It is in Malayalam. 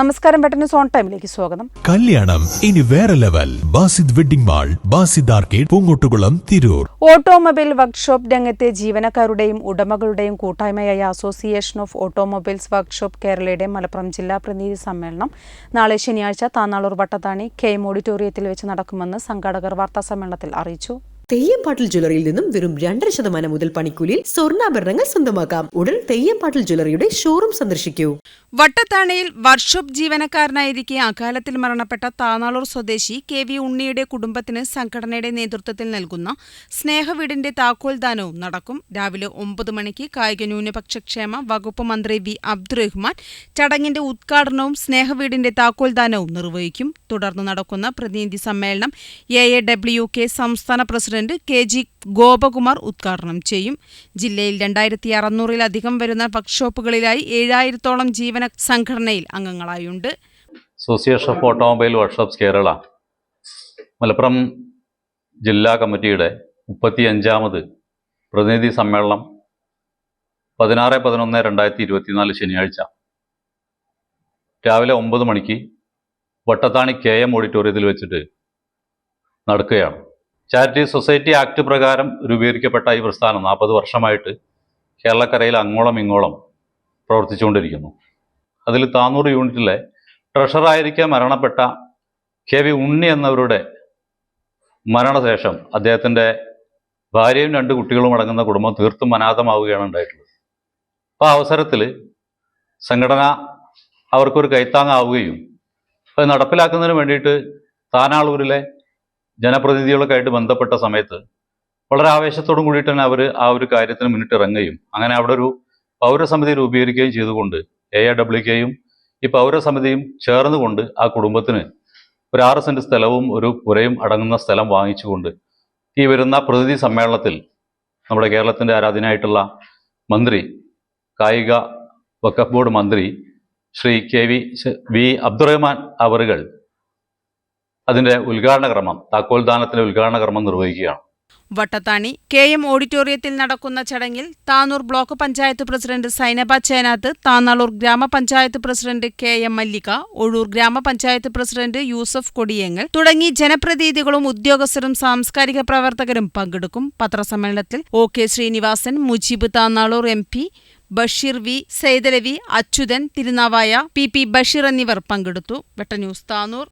നമസ്കാരം പെട്ടെന്ന് സോൺ ടൈമിലേക്ക് സ്വാഗതം. കല്യാണം ഇനി വേറെ level. Basid wedding mall Basid arcade Poongottukulam Tirur. Automobile workshop രംഗത്തെ ജീവനക്കാരുടെയും ഉടമകളുടെയും കൂട്ടായ്മയായ അസോസിയേഷൻ ഓഫ് ഓട്ടോമൊബൈൽസ് വർക്ക്ഷോപ്പ് കേരളയുടെ മലപ്പുറം ജില്ലാ പ്രതിനിധി സമ്മേളനം നാളെ ശനിയാഴ്ച താന്നാളൂർ വട്ടത്താണി കെ എം ഓഡിറ്റോറിയത്തിൽ വെച്ച് നടക്കുമെന്ന് സംഘാടകർ വാർത്താസമ്മേളനത്തിൽ അറിയിച്ചു. തെയ്യംപാട്ടിൽ ജ്വല്ലറിയിൽ നിന്നും വെറും രണ്ടര ശതമാനം മുതൽ പണിക്കൂലിയിൽ സ്വർണാഭരണങ്ങൾ സ്വന്തമാക്കാം. ഉടൻ തെയ്യംപാട്ടിൽ ജ്വല്ലറിയുടെ ഷോറൂം സന്ദർശിക്കൂ. വട്ടത്താണയിൽ വർക്ക്ഷോപ്പ് ജീവനക്കാരനായിരിക്കെ അകാലത്തിൽ മരണപ്പെട്ട താനാളൂർ സ്വദേശി കെ വി ഉണ്ണിയുടെ കുടുംബത്തിന് സംഘടനയുടെ നേതൃത്വത്തിൽ നൽകുന്ന സ്നേഹവീടിന്റെ താക്കോൽദാനവും നടക്കും. രാവിലെ ഒമ്പത് മണിക്ക് കായിക ന്യൂനപക്ഷക്ഷേമ വകുപ്പ് മന്ത്രി വി അബ്ദുറഹ്മാൻ ചടങ്ങിന്റെ ഉദ്ഘാടനവും സ്നേഹവീടിന്റെ താക്കോൽദാനവും നിർവഹിക്കും. തുടർന്ന് നടക്കുന്ന പ്രതിനിധി സമ്മേളനം എ എ ഡബ്ല്യു കെ സംസ്ഥാന പ്രസിഡന്റ് കെ ജി ഗോപകുമാർ ഉദ്ഘാടനം ചെയ്യും. ജില്ലയിൽ രണ്ടായിരത്തി അറുന്നൂറിലധികം വരുന്ന വർക്ക്ഷോപ്പുകളിലായി ഏഴായിരത്തോളം ജീവന സംഘടനയിൽ അംഗങ്ങളായുണ്ട്. Association of automobile workshops Kerala Malappuram ജില്ലാ കമ്മിറ്റിയുടെ മുപ്പത്തി അഞ്ചാമത് പ്രതിനിധി സമ്മേളനം പതിനാറ് പതിനൊന്ന് രണ്ടായിരത്തി ഇരുപത്തിനാല് ശനിയാഴ്ച. രാവിലെ ഒമ്പത് മണിക്ക് വട്ടത്താണി കെ എം ഓഡിറ്റോറിയത്തിൽ വെച്ചിട്ട് നടക്കുകയാണ്. ചാരിറ്റി സൊസൈറ്റി ആക്ട് പ്രകാരം രൂപീകരിക്കപ്പെട്ട ഈ പ്രസ്ഥാനം നാൽപ്പത് വർഷമായിട്ട് കേരളക്കരയിൽ അങ്ങോളം ഇങ്ങോളം പ്രവർത്തിച്ചുകൊണ്ടിരിക്കുന്നു. അതിൽ താന്നൂർ യൂണിറ്റിലെ ട്രഷറായിരിക്കെ മരണപ്പെട്ട കെ വി ഉണ്ണി എന്നവരുടെ മരണശേഷം അദ്ദേഹത്തിന്റെ ഭാര്യയും രണ്ട് കുട്ടികളും അടങ്ങുന്ന കുടുംബം തീർത്തും അനാഥമാവുകയാണ് ഉണ്ടായിട്ടുള്ളത്. അപ്പോൾ ആ അവസരത്തിൽ സംഘടന അവർക്കൊരു കൈത്താങ്ങാവുകയും അത് നടപ്പിലാക്കുന്നതിന് വേണ്ടിയിട്ട് താനാളൂരിലെ ജനപ്രതിനിധികളൊക്കെ ബന്ധപ്പെട്ട സമയത്ത് വളരെ ആവേശത്തോടും കൂടിയിട്ട് തന്നെ അവർ ആ ഒരു കാര്യത്തിന് മുന്നിട്ടിറങ്ങുകയും അങ്ങനെ അവിടെ ഒരു പൗരസമിതി രൂപീകരിക്കുകയും ചെയ്തുകൊണ്ട് എ ഐ ഡബ്ല്യു കെയും ഈ പൗരസമിതിയും ചേർന്നുകൊണ്ട് ആ കുടുംബത്തിന് ഒരു ആറ് സെന്റ് സ്ഥലവും ഒരു പുരയും അടങ്ങുന്ന സ്ഥലം വാങ്ങിച്ചുകൊണ്ട് ഈ വരുന്ന പ്രതിനിധി സമ്മേളനത്തിൽ നമ്മുടെ കേരളത്തിന്റെ ആരാധനയായിട്ടുള്ള മന്ത്രി കായിക വക്കഫ് ബോർഡ് മന്ത്രി Shri K V V Abdurahman അവറുകൾ അതിന്റെ ഉദ്ഘാടന ക്രമം താക്കോൽദാനത്തിന്റെ ഉദ്ഘാടന ക്രമം നിർവഹിക്കുകയാണ്. വട്ടത്താണി കെ എം ഓഡിറ്റോറിയത്തിൽ നടക്കുന്ന ചടങ്ങിൽ Tanur block panchayat president Sainaba Chenath Thannalur grama panchayat president K M Mallika Ozhur grama panchayat president Yusuf Kodiyengal തുടങ്ങി ജനപ്രതിനിധികളും ഉദ്യോഗസ്ഥരും സാംസ്കാരിക പ്രവർത്തകരും പങ്കെടുക്കും. പത്രസമ്മേളനത്തിൽ O K Sreenivasan Mujeeb Thannalur M P Basheer V Saithalavi Achuthan Thirunavaya P P Basheer എന്നിവർ പങ്കെടുത്തു. വെട്ടന്യൂസ് താനൂർ.